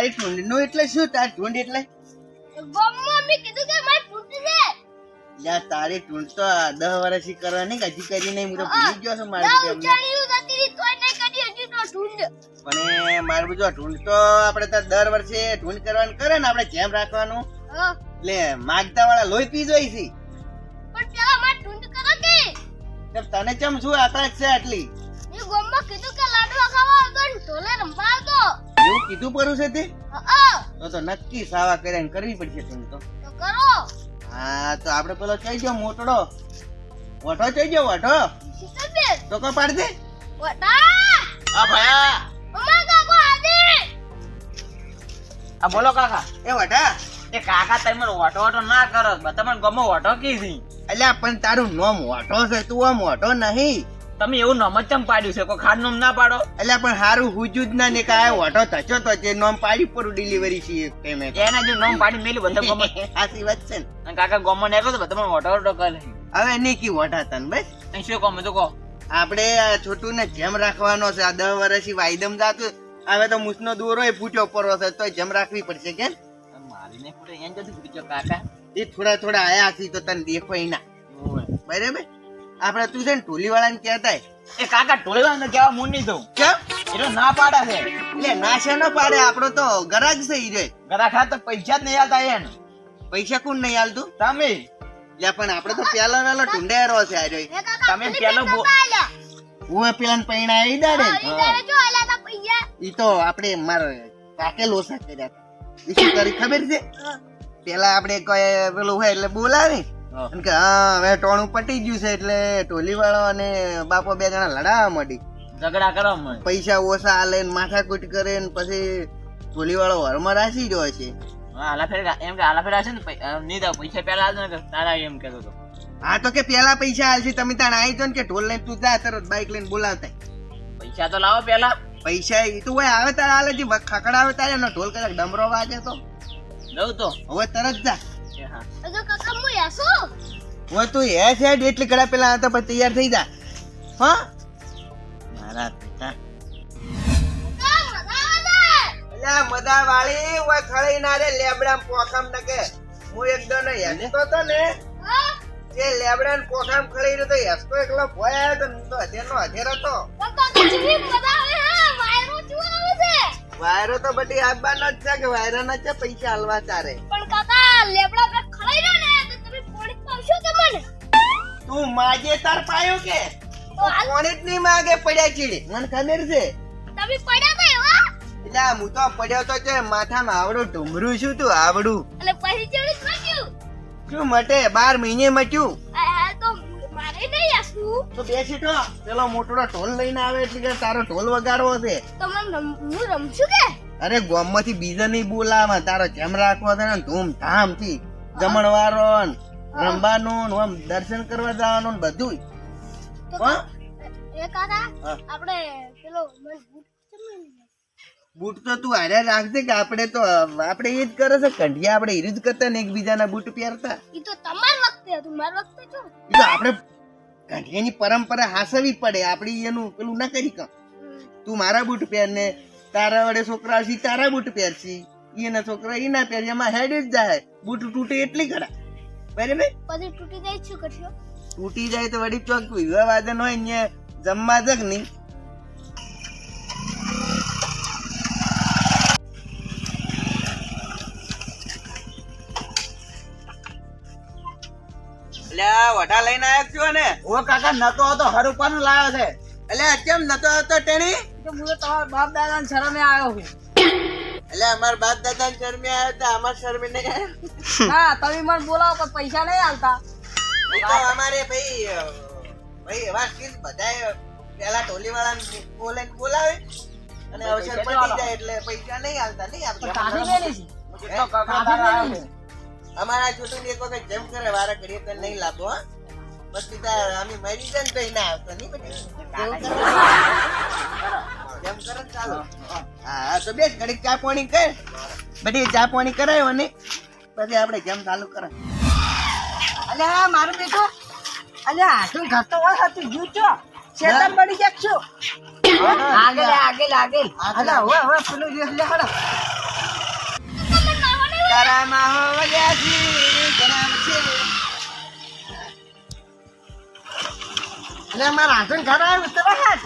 તારી ઢૂંઢનું એટલે શું તારી ઢૂંઢ એટલે? કીધું કે તારી ઢૂંઢ તો દહ વર્ષથી કરવાની હજી કરી નહીં હું તો ભૂલી ગયો છું ના મારી પણ એ મારું બધું ઢૂંઢ તો આપણે તો દર વર્ષે ઢૂંઢ કરવાનું કરે ને આપણે જેમ રાખવાનું. એટલે માગતા વાળા લોહી પી જોઈ છે. પણ પેલા માર ટુંડ કરો કે? તને ચમ શું આકાશ છે આટલી? ગોમમાં કીધું કે લાડવા ખાવા આવતો ને ઢોલે રમવા આવતો. એવું કીધું પરું છે તે? તો તો નક્કી સાવા કર્યા કરવી પડશે ઢૂંઢ તો. તો કરો. હા તો આપણે પેલો ચઈ ગયો મોટડો. વઠો ચઈ ગયો વઠો તો કો પાડ દે? વટા હા ભયા આ બોલો કાકા. એ વઠા એ કાકા તમે ઓટો ઓટો ના કરો તમે ગમો ઓટો કીધી. અલ્યા પણ તારું નોમ વઠો છે તું આમ વઠો નહીં. તમે એવું નામ જ ચમ પાડ્યું છે? કોઈ ખાડ નામ ના પાડો? એટલે પણ હારું હુજુ જ ના ને કાય ઓટો થચો તો જે નોમ પાડી પર ડિલિવરી છે એમ ટાઈમે એના જે નામ પાડી મેલી બધા ગમો. સાચી વાત છે ને. કાકા ગમો ને કહો તો તમે ઓટો ઓટો કરે હવે નહીં કી ઓટા તન બસ. અહીં શું કહો મેં તો કહો. આપણે આ છોટું ને જેમ રાખવાનો છે આ દસ વર્ષથી વાયદમ જાતું હવે તો મુસનો દોરો એ ફૂટ્યો પડો છે તો જેમ રાખવી પડશે કે મારી ને પૂરે અહીંયા જતું ફૂટ્યો કાકા. એ થોડા થોડા આયા હતી તો તને દેખો ના બરાબર? આપણે તું છે ને ટોલી વાળાને કહેતા એ કાકા ટોળવા કેવા મૂડ નહીં થયું કેમ? એ ના પાડે છે. એટલે છે ન પાડે? આપણો તો ગરાજ છે ઈ રે ગરાખા તો પૈસા જ નહીં આવતા એને. પૈસા કોણ નહીં આલતું? તમે. લે પણ આપણે તો પેલો વેલો ઢુંઢેરો છે આ રહ્યો તમે પેલી. હું પેલા પૈણા આવી દાડે ઈ તા પૈસા. ઈ તો આપણે માર કાકે લોસા કર્યા ઈ શું કરી ખબર છે? પેલા આપણે કોઈ પેલું હોય એટલે બોલાવે. અને કે હા હવે ટોણું પટી ગયું છે એટલે ટોલી વાળો અને બાપો બે જણા લડાવવા માંડી. ઝઘડા કરવા પૈસા ઓછા આલે ને માથાકૂટ કરે ને પછી ટોલી વાળો હરમાં રાસી રહ્યો છે. એમ કે આલા છે ને પૈસા પેલા આવજો ને તારા એમ કહેતો હતો. હા તો કે પહેલા પૈસા આલશે તમે તાણ આવી તો ને કે ઢોલ લઈને તું જા તરત બાઈક લઈને બોલાવતા પૈસા તો લાવો પહેલા. પૈસા એ તો હોય આવે તારે હાલે જે ખકડા આવે તારે ને ઢોલ કદાચ ડમરો વાગે તો. દઉં તો. હવે તરત જા. એ હા એ તો કાકા હું યાસુ? હવે તું હે છે એટલી કડા પેલા હતા પછી તૈયાર થઈ જા. હા? મારા પિતા. કાકા મજા આવે? અલ્યા મદા વાળી ઓય ખળી ના રે લેબડા પોખમ નકે હું એકદમ હેસતો તો ને. જે લેબડા ને પોખમ ખળી રહ્યો તો હેસતો એકલો ભોય આવ્યો તો હું તો હધેર નો હતો. વાયરો તો બધી આબાનો જ છે કે વાયરો ના છે પૈસા હાલવા તારે પણ કાકા લેબડા ને તો તમે પોણી પાવશો કે તું માગે તાર પાયો કે? કોણે જ નહીં માગે પડ્યા ચીડી. મને ખબર છે. તમે પડ્યા તો એવા? એટલે હું તો પડ્યો તો છે માથામાં આવડું ઢુમરું શું તું આવડું. એટલે પછી ચેવડી કર્યું શું મટે? બાર મહિને મટ્યું. તો મારે નહીં આસું તો બેસી તો પેલો મોટો ઢોલ લઈને આવે એટલે કે તારો ઢોલ વગાડવો છે. તમને હું રમશું કે? અરે ગામમાંથી બીજા નહીં બોલાવા તારો જેમ રાખવો છે ને? ધૂમધામથી જમણવારો રમવાનું આમ દર્શન કરવા જવાનું ને બધું તો એ કાકા આપણે પેલો બૂટ તો તું હારે રાખજે કે આપણે તો આપણે એ જ કરે છે. કંઢિયા આપણે એ જ કરતા ને એકબીજાના બૂટ પહેરતા. એ તો તમાર વખતે હતું માર વખતે જો. એ તો આપણે કંઢિયાની પરંપરા હાસવી પડે. આપણી એનું પેલું ના કરી કા. તું મારા બૂટ પહેર ને તારા વડે છોકરા સી તારા બૂટ પહેરશી. એના છોકરા એના પહેરી એમાં હેડ જ જાય. બૂટ તૂટે એટલી ખરા. બરાબર પછી તૂટી જાય શું કરશો? તૂટી જાય તો વળી ચોક વિવાહ વાદન હોય ને જમવા જગ નહીં? અલ્યા વઢા લઈને આવ્યો છો ને? ઓ કાકા નતો હતો હરુપાનું લાવ્યો છે. એટલે કેમ નતો હતો ટેણી? તો હું તો તમારા બાપ દાદા શરમે આવ્યો છું. અલ્યા અમાર બાપ દાદા શરમે આવ્યા હતા અમાર શરમે નહીં આવ્યા. હા તમે મને બોલાવો પણ પૈસા નહીં આવતા. તો અમારે ભાઈ ભાઈ એવા સ્કીલ બધાએ પેલા ટોલી વાળા બોલે ને બોલાવે. અને અવસર પડી જાય એટલે પૈસા નહીં આવતા નહીં આવતા. અમારા છોટું એક વખત જેમ કરે વારા કરીએ તો નહીં લાભો હા. પછી તાર અમે મરી જાય ને તો ના આવતા નહીં બધી જેવું કરે ચાલો. હા તો બેસ ઘડીક ચા પાણી કર. બધી ચા પાણી કરાયો ને પછી આપણે જેમ ચાલુ કરે અલ્યા મારું બેટો. અલ્યા હાથું ઘટતો હોય હતું ગયું છો. શેતન પડી જાય છો. આગળ આગળ આગળ અલે હવે હવે પેલું જે લે હોય? તારા માહો વલ્યાજી જનામ છે. અલે મારા હાથન ઘર આવ્યું તરત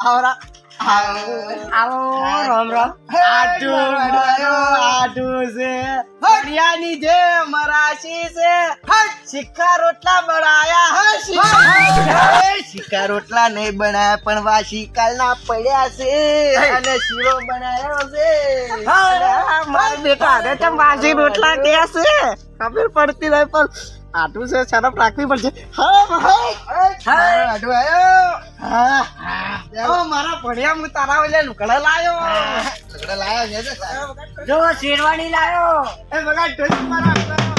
આવરા આવો રામ રામ આટુ આયો આટુ છે હરિયાની જે મરાશી છે સિક્કા રોટલા બનાયા હે શિકાર રોટલા નહીં બનાયા પણ વાસી કાલના પડ્યા છે અને શીરો બનાવ્યો છે મારા બેટા અરે તેમ બાજી રોટલા કે છે ખબર પડતી નહીં પણ આટલું છે શરમ રાખવી પડશે હા ભાઈ આડો આયો હા મારા ભણ્યા હું તારા ઓલે લુકડા લાયો. લુકડા લાયો જો શેરવાણી લાયો. એ બગા ટોચી મારા.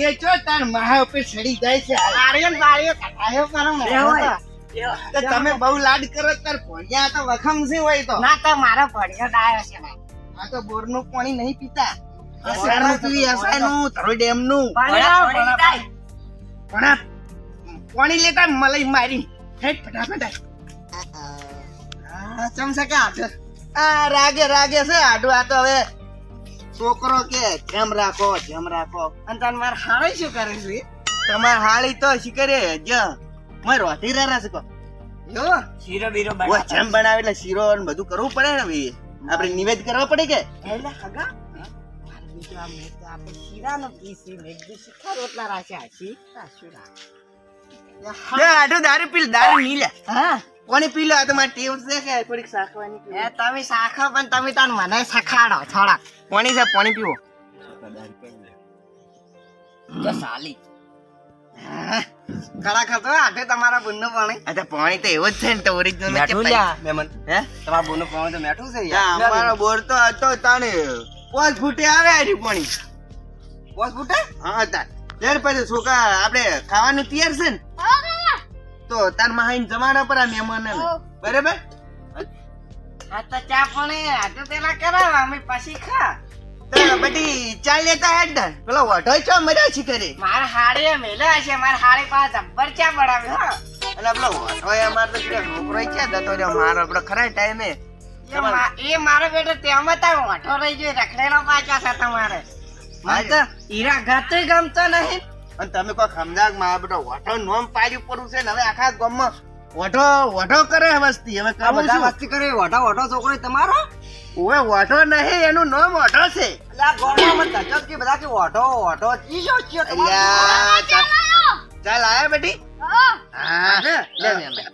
તું ચો તાર માહા ઉપર ચડી જાય છે. આર્યન કરો. તમે બહુ લાડ કરો તાર ભણ્યા તો વખમ છે હોય તો. ના તો મારો ભણ્યો ડાયો છે ભાઈ. આ તો બોરનું પાણી નહીં પીતા. પાણી લેતા મલાઈ મારી. હેટ ફટાફટ રાગે રાગે છે આડું. આ તો હવે છોકરો કે જેમ રાખો જેમ રાખો? અને તને માર હાળી શું કરે છે? તમાર હાળી તો શીખરે જ મય રોતી રારા છે જો શીરો બીરો ઓ જેમ બનાવે એટલે શીરો ને બધું કરવું પડે ને ભાઈ. આપણે નિવેદ કરવા પડે કે? એટલે હગા. મારે આપણે શીરાનો પીસી મેં શીખા રોટલા રાખ્યા શીખા શુરા લે દારૂ પીલ દારૂ નીલે લે. હા? કોની પીલો? આ તો મારી ટેવ છે કે થોડીક શાખવાની એ તમે શાખો પણ તમે તાન મને સખાડો છોડા પાણી છે? પાણી પીવો? તો સાલી. કડા ખાતો આટે તમારા બુનનો પાણી. અચ્છા પાણી તો એવો જ છે ને તો ઓરિજિનલ મેઠું લ્યા, મેમન હે? તમારા બુનનો પાણી તો મેઠું છે યાર. અમારો બોર તો હતો તાણે. પોસ ફૂટે આવે આડી પાણી. બોસ ફૂટે? હા તાર. ત્યાર પછી છોકરા આપણે ખાવાનું તૈયાર છે ને. તો તારમાં જમાડા પર આ મહેમાન. બરાબર? હા તો ચા પણ આજે પેલા કરાવ અમે પછી ખા. તો બધી ચાલ લેતા હેડ ને. પેલો વઢો છો મજા છી કરે મારા હાડીએ મેલ્યા છે મારા હાડી પાસે જબ્બર ચા પડાવ્યો હો. એટલે પેલો વઢો એ અમાર તો છે મારો આપણો ખરા ટાઈમે. એ એ મારો બેટો તેમાં તાર વાંઠો રહી ગયો રખડેલો પાછા છે તમારે મને તો હીરા ગતો ગમતો નહીં. અને તમે કોઈ સમજાકમાં બધો વઢો નોમ પાડ્યું પડું છે ને હવે આખા ગામમાં વઢો વઢો કરે વસ્તી. હવે કામ બધા વસ્તી કરે? વઢો વઢો છોકરો તમારો? ઓવે વઢો નહીં એનું નામ વઢો છે. એટલે આ ગામમાં ધચક કે બધા કે વઢો વઢો. ઈ જો છે ચાલ. ચાલ આયા બેટી?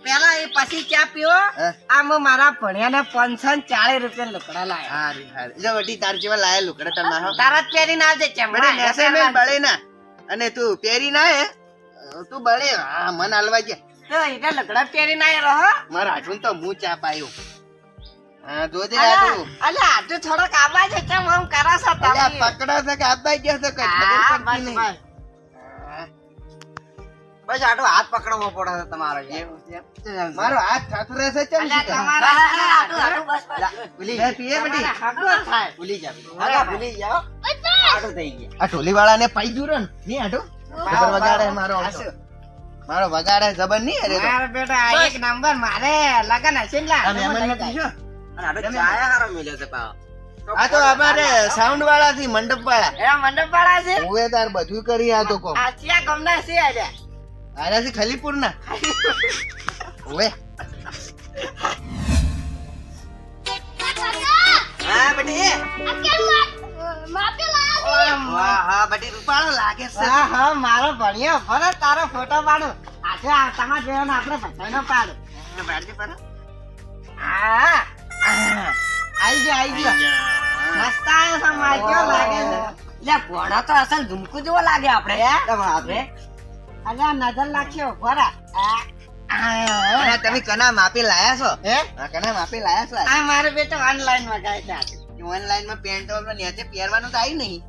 પેલા એ પછી ચા પીવો. આમ મારા ભણ્યા ને પંચન ચાલીસ રૂપિયા લુકડા લાયા. જો બેટી તાર જેવા લાયા લુકડા તાર તારા જ પહેરીને આવજે બેટી ચમડા બળે ના. અને તું પહેરી ના હે? તું બળે. હા મન હાલવા ગયા તો એટલે લગડા પહેરી ના રહો મારા હાથું તો હું ચા પાયો. હા જોજે હાથું. અલે આટુ થોડોક આવા છે કેમ આમ કરો તમે? પકડા છે કે આબાઈ ગયા છે કઈ ખબર પડતી નહીં. બસ. આટો હાથ પકડવો પડે છે તમારો. મારો હાથ થાથરે છે ચમ? તમારા બસ, બસ. ભૂલી જાય પીએ બેટી. ભૂલી જા. ભૂલી જાઓ. આટો થઈ ગયા. આ ઢોલી વાળા ને પાઈ ગયું રે ને? નહીં આટો ખબર વગાડે મારો હાસુ. મારો વગાડે જબર નહીં અરે તો. મારા બેટા એક નંબર મારે લગન હશે ને આ મહેમાન ને પૂછો આટો ચાયા હારો મળ્યો છે પાવ આ તો અમારે સાઉન્ડ વાળા થી મંડપ વાળા એ મંડપ વાળા છે? હું તાર બધું કરી આ તો કોમ. આ ચિયા ગમના છે આજે. આરા થી ખલીપુર ના ઓએ હા બટી. આ કેમ મા- માપી લાયા છો? વાહ હા બેટી રૂપાળો લાગે છે. હા હા મારો ભણ્યો ભલે તારો ફોટો પાડું. આજે તમારા જેવાનો આપણે બધાનો પાડું. બાળજી પર હા. આઈ ગયો આઈ ગયો. મસ્ત આવ્યો છે માગ્યો લાગે છે? લે ભણો તો અસલ ધૂમકુ જેવો લાગે આપણે. હે? આપણે અલ્યા નજર લાગશે ભરા તમે કના માપી લાયા છો? હે? હા, કના માપી લાયા છો? આ મારો બેટો ઓનલાઈન મગાવી છે ઓનલાઈનમાં પેન્ટ ઓલ નીચે પહેરવાનું તો આવ્યું નહીં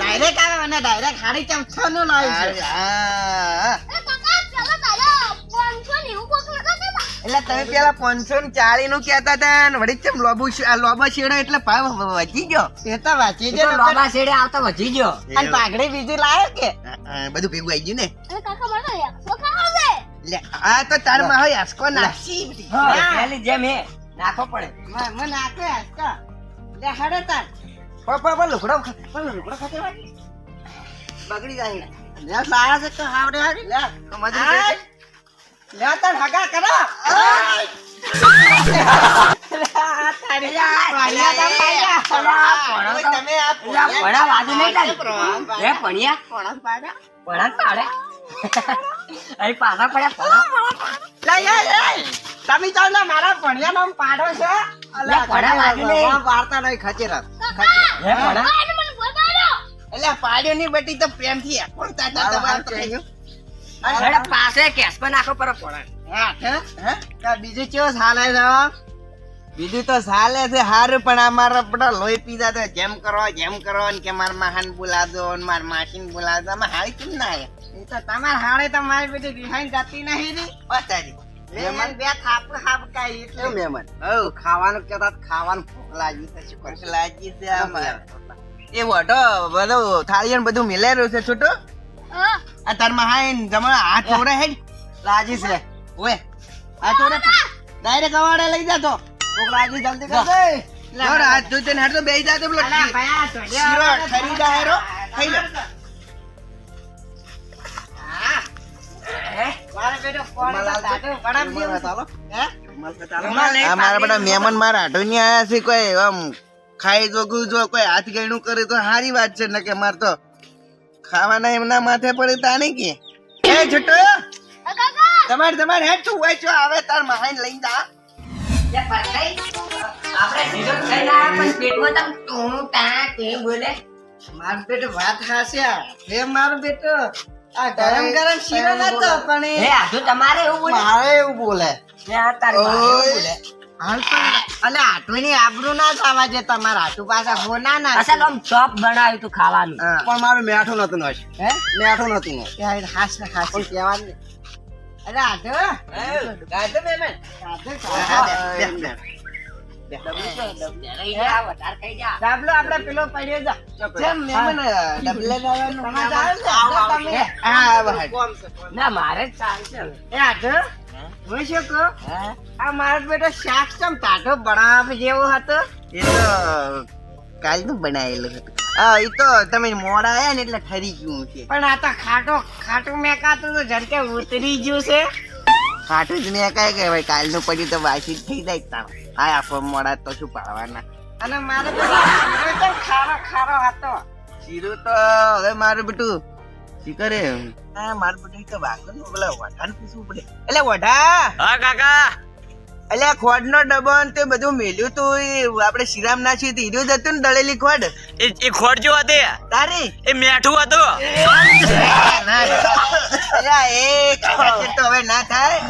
ડાયરેક્ટ આવે અને ડાયરેક્ટ સાડી ચમચો નું લાવ્યું છે. હા. એ કાકા ચાલો તારા 500 નેવું કોક લગાડ દેતા. એટલે તમે પેલા પાંચસો ને ચાળી નું કેતા હતા ને વળી ચમ લોબુ આ લોબો શેડો એટલે ભાવ વધી ગયો. એ તો વાંચી ને લોબા શેડે આવતો વધી ગયો. અને પાઘડી બીજી લાયો કે? બધું ભેગું આવી ગયું ને? કાકા મને તો 100 લે આ તો તારમાં હોય આસકો નાખી. પેલી જેમ હે નાખો પડે. મને આપે આસ્કા હડે તાર. પ- પ- પ- લુગડો ખ- ખાતે બગડી જાય લે લાયા છે તો હાવડે હાડી લે તો મજૂરી. લે તાર હગા કરો. તમે આ ભણા વાજુ નહીં. હે પાડ્યા ભણા પાડે. અહીં પાછા પડ્યા ભણા લઈ એ તમે ચાલ ને મારા ભણિયા નામ પાડો છે. લે, પડા લાગી નહીં. વાર્તા નહીં ખચેરા હે. માર્યો. એટલે પાડ્યો ની બટી તો પ્રેમથી કોણ તાતા તમારે તો. અરે પાસે કેસકો નાખો પર પડે. હા હે? હે? તો બીજું કેવો ચાલે છે બીજું તો ચાલે છે હારું પણ અમારે બધા લોહી પીધા તો જેમ કરો જેમ કરો ને કે મારા મહાન બોલાદો માર માસીને બોલાવજો. હાલ હાળી કેમ ના એ તો તમાર હાડે તો મારી બેટી રિહાઈન જતી નહીં રી. ઓ મેમન બે થાપ થાપ કાઈ એટલે. મેમન મહેમાન ખાવાનું કેતા ખાવાનું ભૂખ લાગી છે શું કરશે? લાગી છે અમાર. એ વટો બધું થાળીયન બધું બધું રહ્યું છે છોટો? હા. આ તારમાં હાઈન જમણ હાથ ચોરે હે લાગી છે. ઓએ આ ચોરે ડાયરેક્ટ અવાડે લઈ જાતો લાગી જલ્દી જા. કર દે જોર હાથ ધોઈને ને હાથ તો બેહી જાતો પેલો અલા ભયા તો શીરો ઠરી જાય હેરો ખાઈ લે મારે બેટો કોણ મલાલ તો- તાતો પડામ મલાલ જેવું મારા બધા મહેમાન મારા ની આયા છે કોઈ આમ ખાઈ જોગું જો કોઈ હાથ ગયણું કરે તો સારી વાત છે ને કે માર તો ખાવાના એમના માથે પડે તાને કે? એ છોટો! તમારે તમારે હેડ તું હોય? છો આવે? તાર મહાઈન લઈ જા. લે આપણે સીધો ખાઈને આવ્યા પણ પેટમાં તમ તું તા તે બોલે? મારો બેટો વાત હાસ્યા હે મારું બેટો. આ ગરમ ગરમ શીરો નતો પણ એ આજુ તમારે એવું બોલે. મારે એવું બોલે. એ આ તારી બોલે. હાલ પણ અલે આટુની આબરૂ ના થવા જે તમારા આટુ પાછા હોના ના અસલ આમ ચોપ બનાવ્યું તું ખાવાનું. પણ મારું મેઠું નતું નોશ હે? મેઠું નતું નોશ હાસ ને ખાસ કેવા કહેવાનું. નહીં. અરે આટુ ગાજે મેમન. આટુ મારે હું? શું કહું? આ મારો બેટો શાક ચમ ટાટો બરાબર જેવો હતો. એ તો કાલનું બનાવેલું હતું. હા એ તો તમે મોડા આવ્યા ને એટલે ઠરી ગયું છે. પણ આ તો ખાટો ખાટું મેકાતું તો જરકે ઉતરી ગયું છે. ખાટું જ મેં કાંઈ કે ભાઈ કાલનું પડ્યું તો વાસી થઈ જાય તાર. આ આખો મોડા તો શું પાડવાના. અને મારે તો ખારો ખારો હતો. શીરું તો હવે મારું બેટું. શી કરે? હા મારું બેટું તો વાગો ને પેલા વઢાને પૂછવું પડે. એટલે વઢા! હા કાકા! એટલે ખોડનો ડબ્બો ને તે બધું મેલ્યું તું એ આપણે શ્રીરામ ના છીએ હીરું જ હતું ને દળેલી ખોડ એ ખોડ ખોટ જો હતી તારી? એ મેઠું હતું. એ તો હવે ના થાય.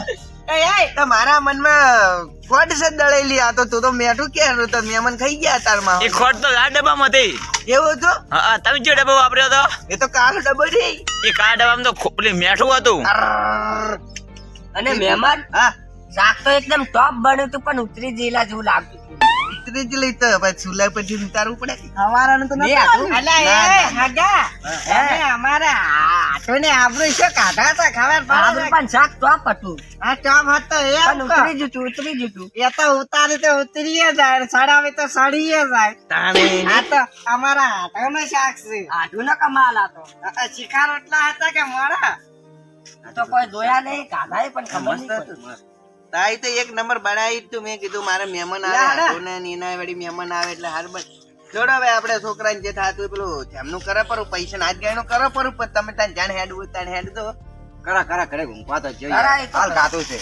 એ મારા મનમાં ખોડ છે દળેલી આ તો તું તો મેઠું કે તો મેમન ખાઈ ગયા તારમાં. એ ખોટ તો આ ડબ્બામાં હતી. એવું હતું? હા તમે જે ડબ્બો વાપર્યો હતો? એ તો કાળો ડબ્બો છે. એ કા ડબ્બામાં તો પેલી મેઠું હતું. અને મહેમાન? હા. શાક તો એકદમ ટોપ બન્યું હતું પણ ઉતરી જેલા જેવું લાગતું ઉતરી જ લઈ તો ભાઈ ચૂલા પરથી ઉતારવું પડે. હવારાનું તો એ અમારે આટુને આબરૂ છે કાઢા તા ખબર પડે? પણ શાક ટોપ હતું. આ ટોપ હતો એ પણ ઉતરી જતું ઉતરી જતું. એ તો ઉતારી તો ઉતરીએ જાય સડાવે તો સડીએ જાય. તાને આ તો અમારા આટાનો શાક છે. આટો નો કમાલ હતો. શિકાર એટલા હતા કે મારા. તો કોઈ જોયા નહીં કાઢાય પણ ખબર નહીં. તાઈ તો એક નંબર બનાવી તું. મેં કીધું મારે મહેમાન આવે. ને એના વળી મહેમાન આવે એટલે હાર બસ. જોડો હવે આપણે છોકરાને જે થાતું પેલું જેમનું કરે પરું પૈસા નાચ ગાયનું કરે પરું પણ તમે તાન જાણ હેડ હોય તાન હેડ દો. કરા કરા કરે ઘૂંઘવા તો જોઈએ. તો હાલ. ગાતું છે.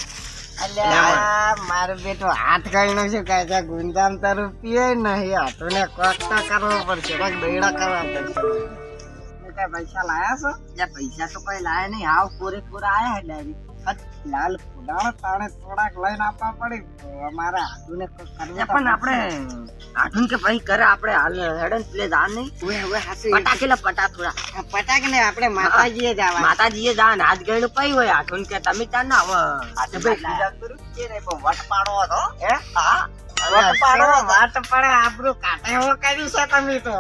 મારો બેટો હાથ કરીને શું કહે છે ગુંજામ તો નહીં. હાથોને કોક તો કરવો પડશે કોક દોયડા કરવા પડશે. પૈસા લાયા છો? પૈસા તો કોઈ લાયા નહીં. આવ પૂરે પૂરા આયા એટલે આ લાલ ફુલાણો તાણે થોડાક લઈને આપવા પડે. અમારે કંઈક કરવું પણ આપણે આઠું કે ભાઈ કરે આપણે હાલ હેડન પ્લે જાણ નહીં. ઓય, ઓય, હાચી. પટાકેલા પટા થોડા. પટાક ને આપણે માતાજીએ જવા માતાજીએ જાણ આજ ગયું પઈ હોય. આઠું કે તમે ત્યાં ના હવે આજે ભાઈ પૂજા કરું. કે નહીં, પણ વટ પાડો હતો હે? હા. વટ પાડો વટ પાડે? આપણું કાટે એવો કર્યું છે તમે તો.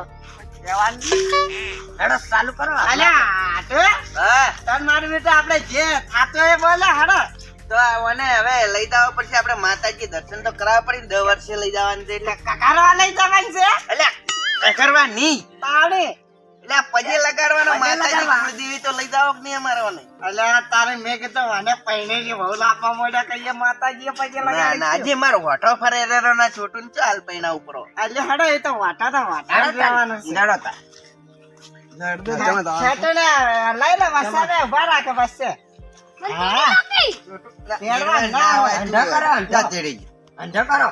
હેડો ચાલુ કરો. અલ્યા આટુ તન મારી બેટા આપણે જે થાતો એ બોલે હડો. તો મને હવે લઈ જવા પડશે આપણે માતાજી દર્શન તો કરાવવા પડે દર વર્ષે લઈ જવાનું છે. એટલે કકારવા લઈ જવાની છે? એટલે કઈ કરવા નહીં તાણે. એટલે પગે લગાડવાનો માતાજી. તો લઈ જાવ કે નહીં અમારો ને તારે મેં કીધું મને પૈણે જે બહુ લાપા મોડ્યા કહીએ માતાજીએ પગે ના ના આજે મારો હોઠો ફરેરો ના છોટું ચાલ પૈણા ઉપરો અલ્યા હડો એ તો વાટા તો વાટા જ નડો તા છેટો ને લઈ લે વસાને ઊભા રાખે બસ છે હા. તેડવા ના હોય. અંધા કરો, અંધા. તેડી જા. કરો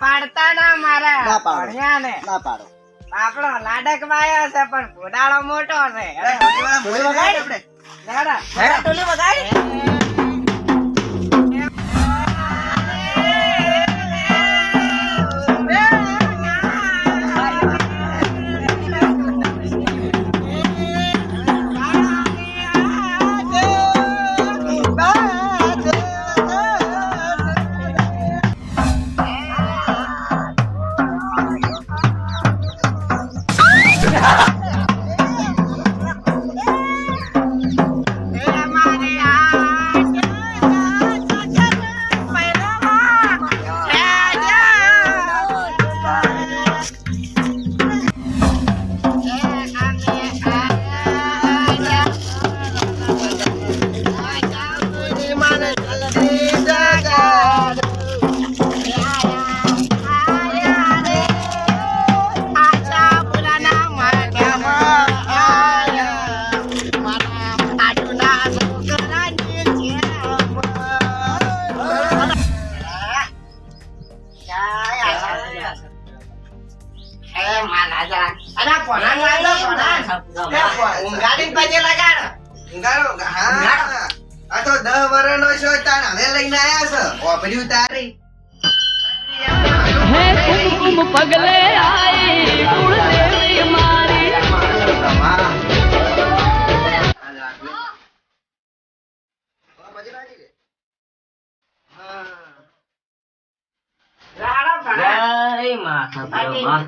પાડતા ના મારા ના પાડો. ને ના પાડો. આપણો લાડક વાયો છે પણ ઘોડાળો મોટો છે અરે, આપણે. ટોલી વગાડી છો તાણ હવે લઈને આયા છો ઓભર્યું તારી રાડો ભણા. જય માતા બ્રહ્મા.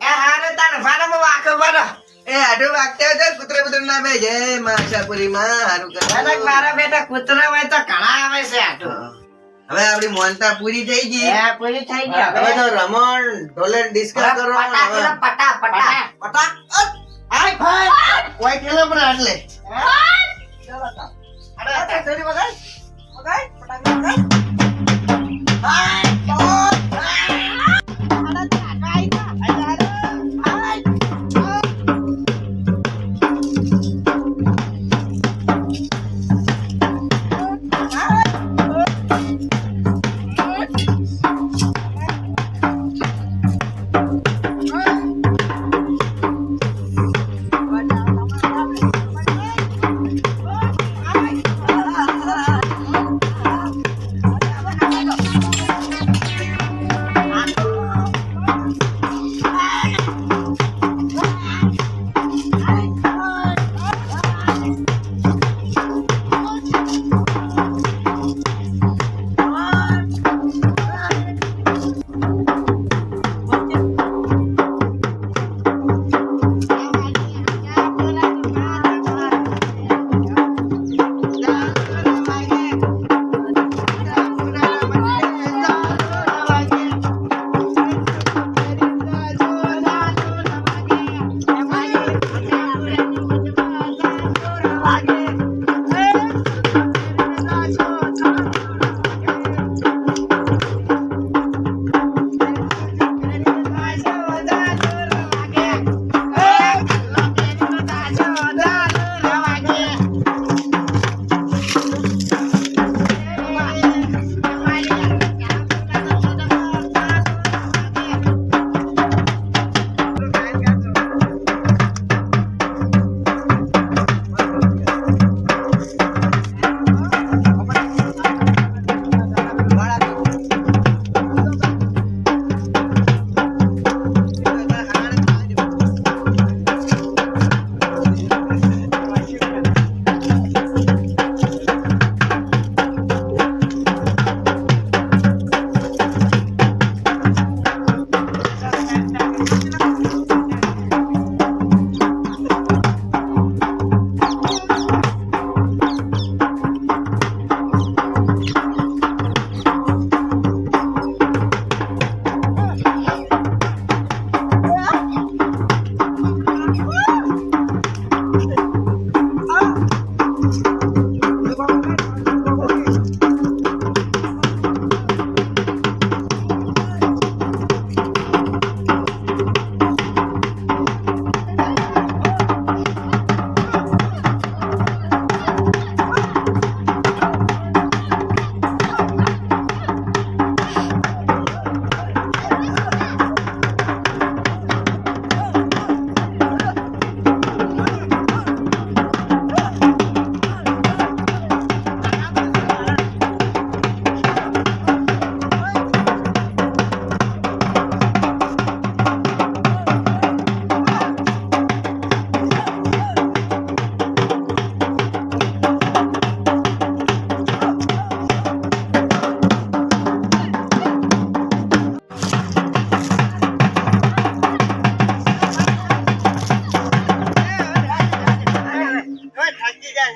એ હારે તાને ભાડામાં વાંકો ભરો. એ આડું વાગતા હતા કૂતરા કૂતરા ના બે જય માં આશાપુરી માં હારું કરે. મારા બેટા કૂતરા હોય તો ઘણા આવે છે આટુ. હવે આપડી મોનતા પૂરી થઈ ગઈ પૂરી થઈ ગઈ હવે હવે. તો રમણ ઢોલર ડિસ્કસ કરો પટા પટા પટા અટ! આય ભાઈ કોઈ ખેલો પણ આટલે અરે, અરે, થોડી વગાડ. વગાડ, ફટાકડા વગાડ. હાય.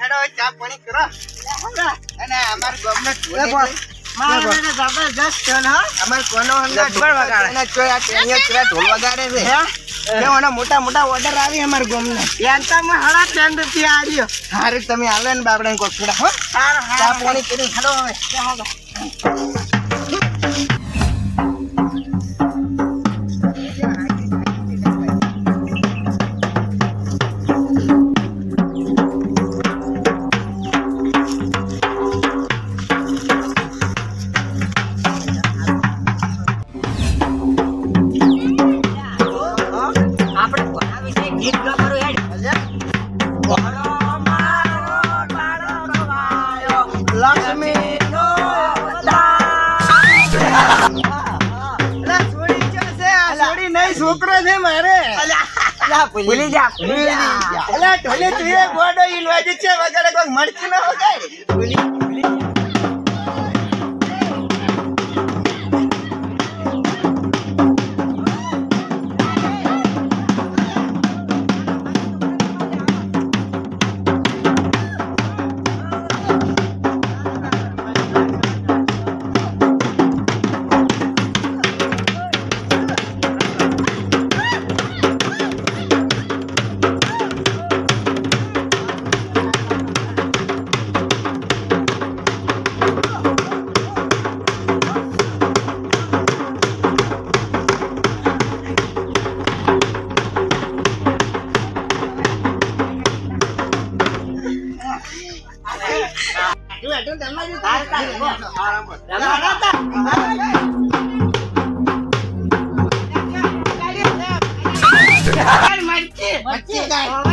હેડો ચા પાણી કરો. ને અમાર કોનો ઢોલ વગાડે અને એના મોટા મોટા ઓર્ડર આવી અમાર ગોમને. પેન્ટામાં હળા ત્રણ રૂપિયા આવ્યો હારું તમે આવે ને બાપડા કોફીડા હો. ચા પાણી કરી હવે. છોકરો છે મારે ભૂલી જા ભૂલી જા. અલા, ઢોલે તું ગોડો ઇનવાજે છે વગાડે કોઈ મળતી ન વગાડે પેલા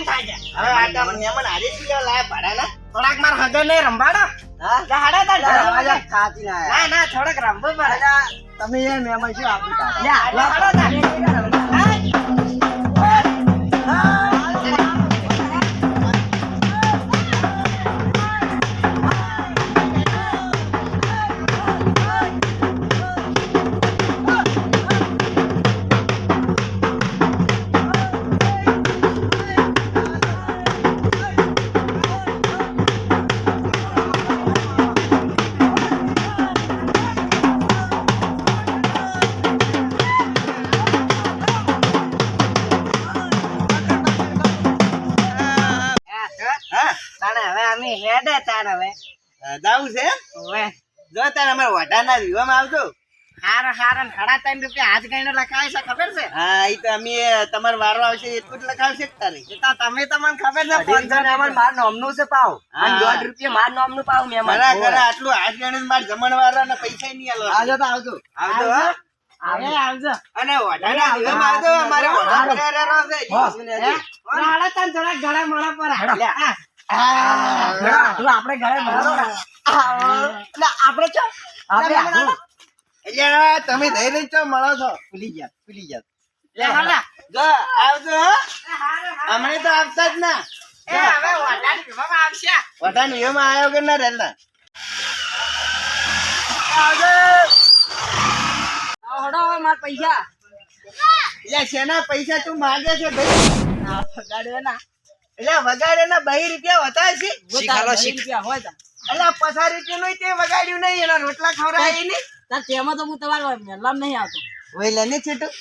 રમીને થાય છે. હવે આ તો મને મને હારી જ લેવા લાયા ભાડાના. થોડાક માર હગે નહીં રંભાડો હા? હાડા તા ના ના ના થોડાક રંભો પડે તમે એ મહેમાન શું આપી? જા, લા, હાડો તાર. હા? તાણે હેડે તાર હવે. હા, છે? હવે. જો તારે અમારે વઢાના વિવામાં આવજો. હારો હારો ને સાડા ત્રણ રૂપિયા હાથ ગઈને લખાય છે ખબર છે? હા એ તો અમે તમારો વારો આવશે એટલું જ લખાવશે કે તારે? તો તમે તમને ખબર છે પંદર ને માર નામનું છે પાવ. અને દોઢ રૂપિયા માર નામનું પાવ મહેમાન. ખરા ખરા આટલું હાથ ગણે મારે જમણવાળા ને પૈસા નહીં આલવા તો આવજો. આવજો હા? આવજો. અને વઢાના વિવામાં આવજો અમારે વઢા છે. જીવશું ને હજી. હાડે તાન થોડાક ગળે મળે પર. લે. આપણે ઘરે આપણે ચો. એટલે તમે ધૈર્ય ચો મળો છો? ભૂલી ગયા ભૂલી ગયા. જો આવજો હો. તો આવતા જ ના. હવે આવશે. વઢાના વિવામાં આવ્યો કે ના રહેલા. હડો હવે માર પૈસા. પૈસા તું માગે છે ભાઈ? ના. એટલે વગાડે ના બહી રૂપિયા વતા છે. શીખાલો શીખ. હોય એટલે પસાર રૂપિયા નું તે વગાડ્યું નહીં એના રોટલા ખવડાય નહીં. તેમાં તો હું તમારો મેલામ નહીં આવતો. વહેલા ને છેટું.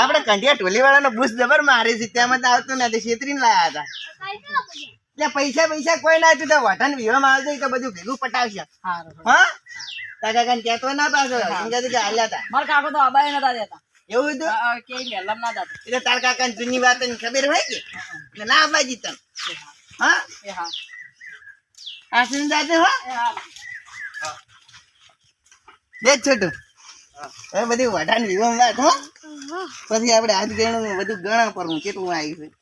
આપણે કંઠિયા ટોલી વાળાનો બુસ જબર મારે છે તેમાં તો આવતું નથી છેતરીને લાયા હતા. એટલે પૈસા પૈસા કોઈ ના હતું તો વીવા વિવામાં આવશે તો બધું ભેગું પટાવશે. હારું હા? તારા કાકાને કહેતો ના પાછો એમ કે હાલ્યા હતા માર કાકો તો અબાય નતા દેતા. એવું હતું કે મેલામ ના દાતા એટલે તારા કાકાને જૂની વાત એને ખબર હોય કે? ના આપવા જીતન હા. એ હા. આ સુન જાતે હો? એ હા. બે જ છોટું. હવે બધી વઢાણ વિવામાં વાત હો. પછી આપણે આજ ગણું બધું ગણા પર હું કેટલું આવ્યું છે.